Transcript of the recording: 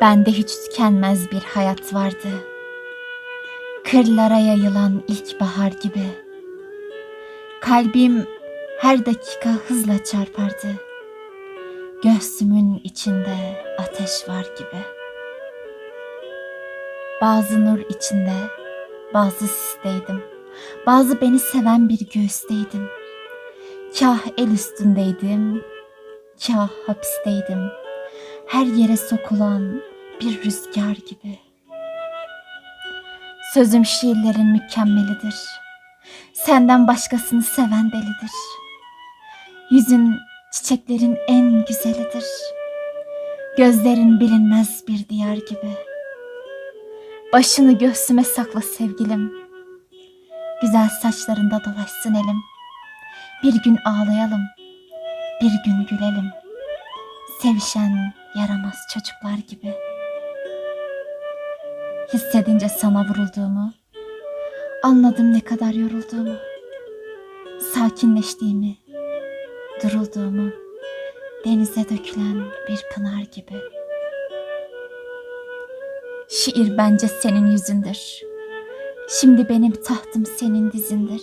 Bende hiç tükenmez bir hayat vardı. Kırlara yayılan ilkbahar gibi. Kalbim her dakika hızla çarpardı. Göğsümün içinde ateş var gibi. Bazı nur içinde, bazı sisteydim. Bazı beni seven bir göğüsteydim. Kah el üstündeydim, kah hapisteydim. Her yere sokulan bir rüzgar gibi. Sözüm şiirlerin mükemmelidir. Senden başkasını seven delidir. Yüzün çiçeklerin en güzelidir. Gözlerin bilinmez bir diyar gibi. Başını göğsüme sakla sevgilim. Güzel saçlarında dolaşsın elim. Bir gün ağlayalım, bir gün gülelim. Sevişen yaramaz çocuklar gibi. Hissedince sana vurulduğumu, anladım ne kadar yorulduğumu, sakinleştiğimi, durulduğumu, denize dökülen bir pınar gibi. Şiir bence senin yüzündür. Şimdi benim tahtım senin dizindir.